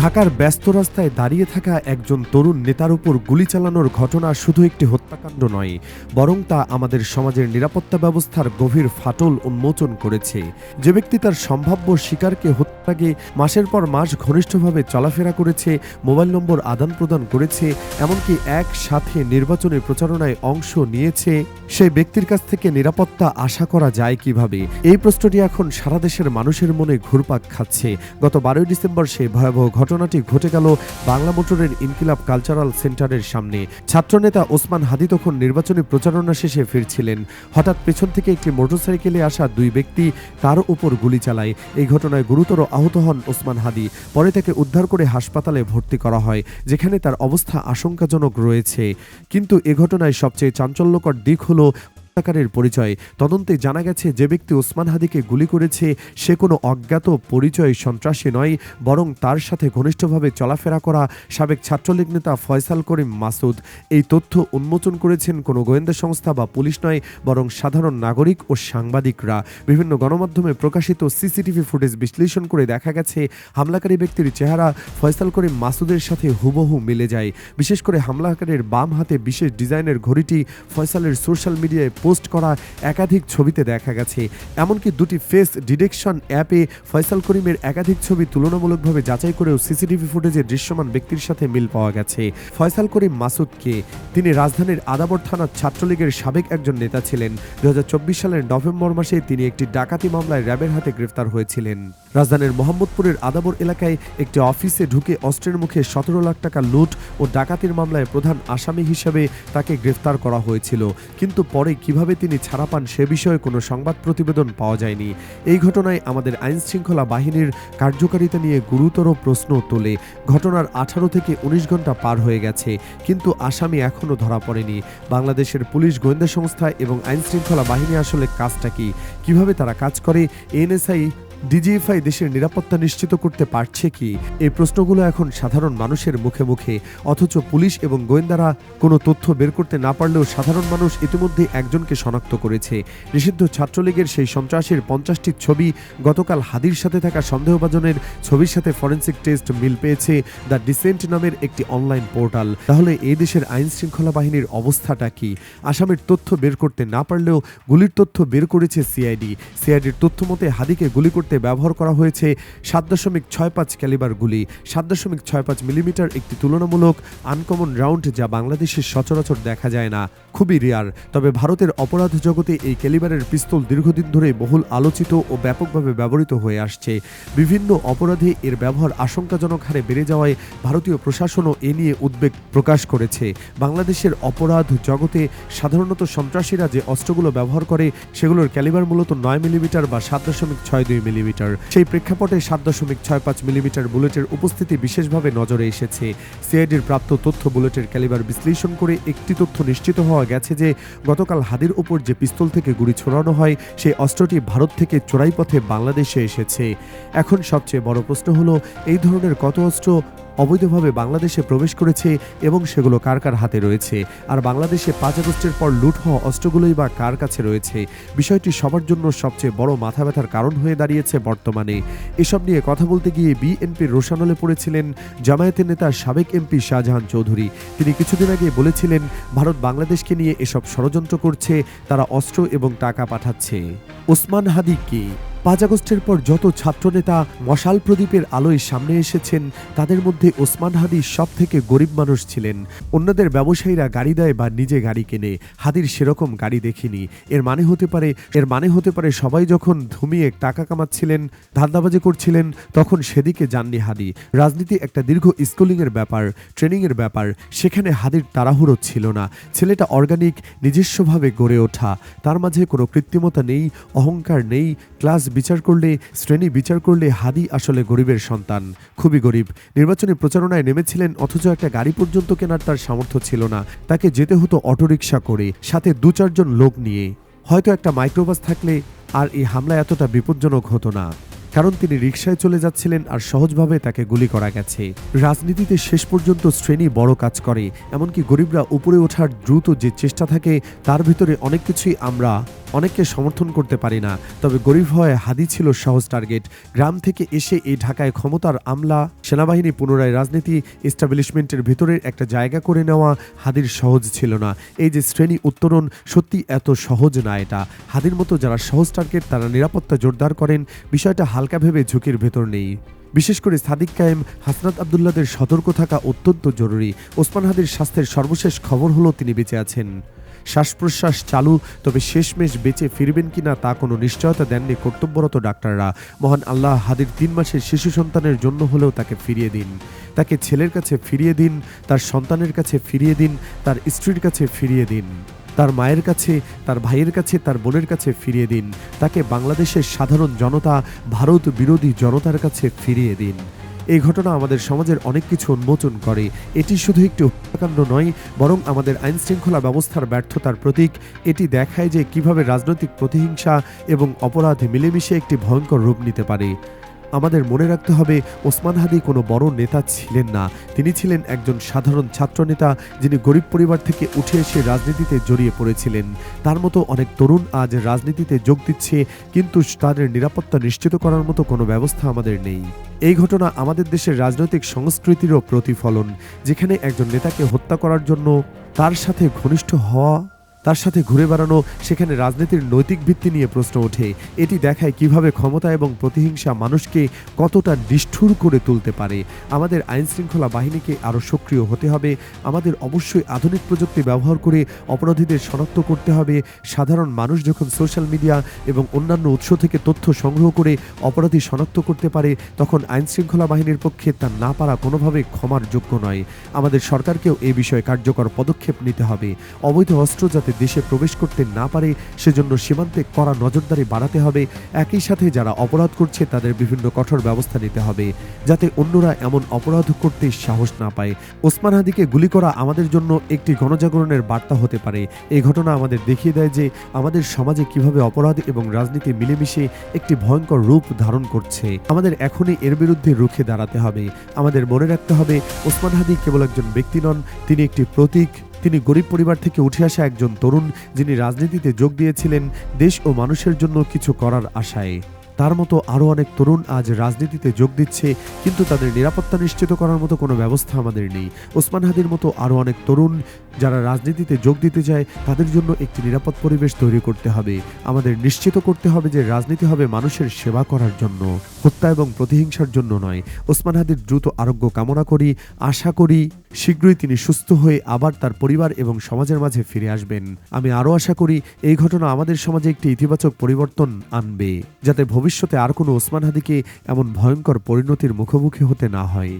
ঢাকার ব্যস্ত রাস্তায় দাঁড়িয়ে থাকা একজন তরুণ নেতার উপর গুলি চালানোর ঘটনা শুধু একটি হত্যাকাণ্ড নয়, বরং তা আমাদের সমাজের নিরাপত্তা ব্যবস্থার গভীর ফাটল উন্মোচন করেছে। যে ব্যক্তি তার সম্ভাব্য শিকারকে হত্যাকে মাসের পর মাস ঘনিষ্ঠভাবে চলাফেরা করেছে, মোবাইল নম্বর আদান প্রদান করেছে, এমনকি একসাথে নির্বাচনী প্রচারণায় অংশ নিয়েছে সেই ব্যক্তির কাছ থেকে নিরাপত্তা আশা করা যায় কীভাবে? এই প্রশ্নটি এখন সারা দেশের মানুষের মনে ঘুরপাক খাচ্ছে। গত বারোই ডিসেম্বর সেই ভয়াবহ ঘটনাটি ঘটে গেল বাংলা মোটরের ইনকিলাব কালচারাল সেন্টারের সামনে। ছাত্রনেতা ওসমান হাদি তখন নির্বাচনী প্রচারণা শেষে ফিরছিলেন। হঠাৎ পেছন থেকে একটি মোটরসাইকেলে আসা দুই ব্যক্তি তার উপর গুলি চালায়। এই ঘটনায় গুরুতর আহত হন ওসমান হাদি। পরে তাকে উদ্ধার করে হাসপাতালে ভর্তি করা হয়, যেখানে তার অবস্থা আশঙ্কাজনক রয়েছে। কিন্তু এ ঘটনায় সবচেয়ে চাঞ্চল্যকর দিক হলো হত্যাকারের পরিচয়। তদন্তে জানা গেছে, যে ব্যক্তি ওসমান হাদিকে গুলি করেছে, সে কোনো অজ্ঞাত পরিচয় সন্ত্রাসী নয়, বরং তার সাথে ঘনিষ্ঠভাবে চলাফেরা করা সাবেক ছাত্রলীগ নেতা ফয়সাল করিম মাসুদ। এই তথ্য উন্মোচন করেছেন কোনো গোয়েন্দা সংস্থা বা পুলিশ নয়, বরং সাধারণ নাগরিক ও সাংবাদিকরা। বিভিন্ন গণমাধ্যমে প্রকাশিত সিসিটিভি ফুটেজ বিশ্লেষণ করে দেখা গেছে, হামলাকারী ব্যক্তির চেহারা ফয়সাল করিম মাসুদের সাথে হুবহু মিলে যায়। বিশেষ করে হামলাকারীর বাম হাতে বিশেষ ডিজাইনের ঘড়িটি ফয়সালের সোশ্যাল মিডিয়ায় পোস্ট করা একাধিক ছবিতে দেখা গেছে। এমনকি দুটি ফেস ডিটেকশন অ্যাপে ফয়সাল করিমের একাধিক ছবি তুলনামূলকভাবে যাচাই করেও সিসিটিভি ফুটেজে দৃশ্যমান ব্যক্তির সাথে মিল পাওয়া গেছে। ফয়সাল করিম মাসুদকে। তিনি রাজধানীর আদাবর থানার ছাত্রলীগের সাবেক একজন নেতা ছিলেন। দু সালের নভেম্বর মাসে তিনি একটি ডাকাতি মামলায় র্যাবের হাতে গ্রেফতার হয়েছিলেন। রাজধানীর মোহাম্মদপুরের আদাবর এলাকায় একটি অফিসে ঢুকে অস্ত্রের মুখে সতেরো লাখ টাকা লুট ও ডাকাতির মামলায় প্রধান আসামি হিসেবে তাকে গ্রেফতার করা হয়েছিল। কিন্তু পরে কীভাবে তিনি ছাড়া পান, সে বিষয়ে কোনো সংবাদ প্রতিবেদন পাওয়া যায়নি। এই ঘটনায় আমাদের আইন শৃঙ্খলা বাহিনীর কার্যকারিতা নিয়ে গুরুতর প্রশ্ন তোলে। ঘটনার আঠারো থেকে উনিশ ঘণ্টা পার হয়ে গেছে, কিন্তু আসামি এখনও ধরা পড়েনি। বাংলাদেশের পুলিশ, গোয়েন্দা সংস্থা এবং আইন শৃঙ্খলা বাহিনী আসলে কাজটা কি? কীভাবে তারা কাজ করে? এনএসআই ডিজিএফআই দেশের নিরাপত্তা নিশ্চিত করতে পারছে কি? এই প্রশ্নগুলো এখন সাধারণ মানুষের মুখে মুখে, অথচ পুলিশ এবং গোয়েন্দারা কোনো তথ্য বের করতে না পারলেও সাধারণ মানুষ ইতিমধ্যে একজনকে শনাক্ত করেছে। নিষিদ্ধ ছাত্রলীগের সেই সন্ত্রাসের পঞ্চাশটি ছবি গতকাল হাদির সাথে থাকা সন্দেহভাজনের ছবির সাথে ফরেন্সিক টেস্ট মিল পেয়েছে দ্য ডিসেন্ট নামের একটি অনলাইন পোর্টাল। তাহলে এই দেশের আইন শৃঙ্খলা বাহিনীর অবস্থাটা কি? আসামের তথ্য বের করতে না পারলেও গুলির তথ্য বের করেছে সিআইডি। সিআইডির তথ্য মতে হাদিকে গুলি করতে ব্যবহার করা হয়েছে সাত দশমিক ছয় পাঁচ ক্যালিবার গুলি, সাত দশমিক ছয় পাঁচ মিলিমিটার একটি তুলনামূলক আনকমন রাউন্ড যা বাংলাদেশের সচরাচর দেখা যায় না, খুবই রেয়ার তবে ভারতের অপরাধ জগতে এই ক্যালিবারের পিস্তল দীর্ঘদিন ধরে বহুল আলোচিত ও ব্যাপকভাবে ব্যবহৃত হয়ে আসছে। বিভিন্ন অপরাধে এর ব্যবহার আশঙ্কাজনক হারে বেড়ে যাওয়ায় ভারতীয় প্রশাসনও এ নিয়ে উদ্বেগ প্রকাশ করেছে। বাংলাদেশের অপরাধ জগতে সাধারণত সন্ত্রাসীরা যে অস্ত্রগুলো ব্যবহার করে, সেগুলোর ক্যালিবার মূলত নয় মিলিমিটার বা সাত দশমিক ছয় দুই মিলিমিটার। সেই প্রেক্ষাপটে সাত দশমিক ছয় পাঁচ মিলিমিটার বুলেটের উপস্থিতি বিশেষভাবে নজরে এসেছে। সিআইডির প্রাপ্ত তথ্য বুলেটের ক্যালিবার বিশ্লেষণ করে একটি তথ্য নিশ্চিত হওয়া গেছে যে, গতকাল হাদির ওপর যে পিস্তল থেকে গুলি ছোড়ানো হয়, সেই অস্ত্রটি ভারত থেকে চোরাই পথে বাংলাদেশে এসেছে। এখন সবচেয়ে বড় প্রশ্ন হলো, এই ধরনের কত অস্ত্র অবৈধভাবে বাংলাদেশে প্রবেশ করেছে এবং সেগুলো কার কার হাতে রয়েছে? আর বাংলাদেশে পাঁচ আগস্টের পর লুট হওয়া অস্ত্রগুলোই বা কার কাছে রয়েছে? বিষয়টি সবার জন্য সবচেয়ে বড় মাথা ব্যথার কারণ হয়ে দাঁড়িয়েছে বর্তমানে। এসব নিয়ে কথা বলতে গিয়ে বিএনপির রোশানলে পড়েছিলেন জামায়াতের নেতা সাবেক এমপি শাহজাহান চৌধুরী। তিনি কিছুদিন আগে বলেছিলেন, ভারত বাংলাদেশকে নিয়ে এসব ষড়যন্ত্র করছে, তারা অস্ত্র এবং টাকা পাঠাচ্ছে। ওসমান হাদি কে? পাঁচ আগস্টের পর যত ছাত্রনেতা মশাল প্রদীপের আলোয় সামনে এসেছেন, তাদের মধ্যে ওসমান হাদি সব থেকে গরিব মানুষ ছিলেন। অন্যদের ব্যবসায়ীরা গাড়ি দেয় বা নিজে গাড়ি কেনে। হাদির সেরকম গাড়ি দেখিনি। এর মানে হতে পারে, এর মানে হতে পারে সবাই যখন ধুমিয়ে টাকা কামাচ্ছিলেন, ধান্দাবাজি করছিলেন, তখন সেদিকে যাননি হাদি রাজনীতি একটা দীর্ঘ স্কুলিংয়ের ব্যাপার, ট্রেনিংয়ের ব্যাপার। সেখানে হাদির তাড়াহুড়ো ছিল না। ছেলেটা অর্গানিক, নিজস্বভাবে গড়ে ওঠা। তার মাঝে কোনো কৃত্রিমতা নেই, অহংকার নেই, ক্লাস বিচার করলে, শ্রেণি বিচার করলে হাদি আসলে গরিবের সন্তান, খুবই গরিব। নির্বাচনী প্রচারণায় নেমেছিলেন, অথচ একটা গাড়ি পর্যন্ত কেনার তার সামর্থ্য ছিল না। তাকে যেতে হতো অটোরিকশা করে, সাথে দু চারজন লোক নিয়ে। হয়তো একটা মাইক্রোবাস থাকলে আর এই হামলা এতটা বিপজ্জনক হতো না। কারণ তিনি রিকশায় চলে যাচ্ছিলেন আর সহজভাবে তাকে গুলি করা গেছে। রাজনীতিতে শেষ পর্যন্ত শ্রেণি বড় কাজ করে, এমনকি গরিবরা উপরে ওঠার দ্রুত যে চেষ্টা থাকে, তার ভিতরে অনেক কিছুই আমরা অনেককে সমর্থন করতে পারি না। তবে গরিব হয়ে হাদি ছিল সহজ টার্গেট গ্রাম থেকে এসে এই ঢাকায় ক্ষমতার আমলা, সেনাবাহিনী পুনরায় রাজনীতি এস্টাবলিশমেন্টের ভেতরের একটা জায়গা করে নেওয়া হাদির সহজ ছিল না। এই যে শ্রেণি উত্তরণ সত্যি এত সহজ না এটা। হাদির মতো যারা সহজ টার্গেট তারা নিরাপত্তা জোরদার করেন। বিষয়টা হালকা ভেবে ঝুঁকির ভেতর নেই। বিশেষ করে সাদিক কায়েম, হাসনাত আবদুল্লাদের সতর্ক থাকা অত্যন্ত জরুরি। ওসমান হাদির স্বাস্থ্যের সর্বশেষ খবর হলো তিনি বেঁচে আছেন। শ্বাস প্রশ্বাস চালু, তবে শেষমেশ বেঁচে ফিরবেন কিনা তা কোনো নিশ্চয়তা দেননি কর্তব্যরত ডাক্তাররা। মহান আল্লাহ হাদির তিন মাসের শিশু সন্তানের জন্য হলেও তাকে ফিরিয়ে দিন। তাকে ছেলের কাছে ফিরিয়ে দিন, তার সন্তানের কাছে ফিরিয়ে দিন, তার স্ত্রীর কাছে ফিরিয়ে দিন। তার মায়ের কাছে, তার ভাইয়ের কাছে, তার বোনের কাছে ফিরিয়ে দিন। তাকে বাংলাদেশের সাধারণ জনতা, ভারত বিরোধী জনতার কাছে ফিরিয়ে দিন। এই ঘটনা আমাদের সমাজের অনেক কিছু উন্মোচন করে। এটি শুধু একটি হত্যাকাণ্ড নয়, বরং আমাদের আইন শৃঙ্খলা ব্যবস্থার ব্যর্থতার প্রতীক। এটি দেখায় যে কীভাবে রাজনৈতিক প্রতিহিংসা এবং অপরাধ মিলেমিশে একটি ভয়ঙ্কর রূপ নিতে পারে। আমাদের মনে রাখতে হবে, ওসমান হাদি কোনো বড় নেতা ছিলেন না। তিনি ছিলেন একজন সাধারণ ছাত্রনেতা যিনি গরিব পরিবার থেকে উঠে এসে রাজনীতিতে জড়িয়ে পড়েছিলেন। তার মতো অনেক তরুণ আজ রাজনীতিতে যোগ দিচ্ছে, কিন্তু তাদের নিরাপত্তা নিশ্চিত করার মতো কোনো ব্যবস্থা আমাদের নেই। এই ঘটনা আমাদের দেশের রাজনৈতিক সংস্কৃতিরও প্রতিফলন। যেখানে একজন নেতাকে হত্যা করার জন্য তার সাথে ঘনিষ্ঠ হওয়া তার সাথে ঘুরে বেড়ানো, সেখানে রাজনীতির নৈতিক ভিত্তি নিয়ে প্রশ্ন ওঠে। এটি দেখায় কীভাবে ক্ষমতা এবং প্রতিহিংসা মানুষকে কতটা নিষ্ঠুর করে তুলতে পারে। আমাদের আইন শৃঙ্খলা বাহিনীকে আরও সক্রিয় হতে হবে। আমাদের অবশ্যই আধুনিক প্রযুক্তি ব্যবহার করে অপরাধীদের শনাক্ত করতে হবে। সাধারণ মানুষ যখন সোশ্যাল মিডিয়া এবং অন্যান্য উৎস থেকে তথ্য সংগ্রহ করে অপরাধী শনাক্ত করতে পারে, তখন আইন শৃঙ্খলা বাহিনীর পক্ষে তা না পারা কোনোভাবে ক্ষমার যোগ্য নয়। আমাদের সরকারকেও এ বিষয়ে কার্যকর পদক্ষেপ নিতে হবে। অবৈধ অস্ত্র যাতে দেশে প্রবেশ করতে না পারে, সেজন্য সীমান্তে কড়া নজরদারি বাড়াতে হবে। একই সাথে যারা অপরাধ করছে, তাদের বিভিন্ন কঠোর ব্যবস্থা নিতে হবে, যাতে অন্যরা এমন অপরাধ করতে সাহস না পায়। ওসমান হাদিকে গুলি করা আমাদের জন্য একটি গণজাগরণের বার্তা হতে পারে। এই ঘটনা আমাদের দেখিয়ে দেয় যে, আমাদের সমাজে কীভাবে অপরাধ এবং রাজনীতি মিলেমিশে একটি ভয়ঙ্কর রূপ ধারণ করছে। আমাদের এখনই এর বিরুদ্ধে রুখে দাঁড়াতে হবে। আমাদের মনে রাখতে হবে, ওসমান হাদি কেবল একজন ব্যক্তি নন, তিনি একটি প্রতীক। তিনি গরিব পরিবার থেকে উঠে আসা একজন তরুণ যিনি রাজনীতিতে যোগ দিয়েছিলেন দেশ ও মানুষের জন্য কিছু করার আশায়। তার মতো আরও অনেক তরুণ আজ রাজনীতিতে যোগ দিচ্ছে, কিন্তু তাদের নিরাপত্তা নিশ্চিত করার মতো কোনো ব্যবস্থা আমাদের নেই। ওসমান হাদির মতো আরও অনেক তরুণ যারা রাজনীতিতে যোগ দিতে চায়, তাদের জন্য একটি নিরাপদ পরিবেশ তৈরি করতে হবে। আমাদের নিশ্চিত করতে হবে যে রাজনীতি হবে মানুষের সেবা করার জন্য, হত্যা এবং প্রতিহিংসার জন্য নয়। ওসমান হাদির দ্রুত আরোগ্য কামনা করি। আশা করি শীঘ্রই তিনি সুস্থ হয়ে আবার তার পরিবার এবং সমাজের মাঝে ফিরে আসবেন। আমি আরও আশা করি এই ঘটনা আমাদের সমাজে একটি ইতিবাচক পরিবর্তন আনবে, যাতে ভবিষ্যতে আর কোনো ওসমান হাদিকে এমন ভয়ঙ্কর পরিণতির মুখোমুখি হতে না হয়।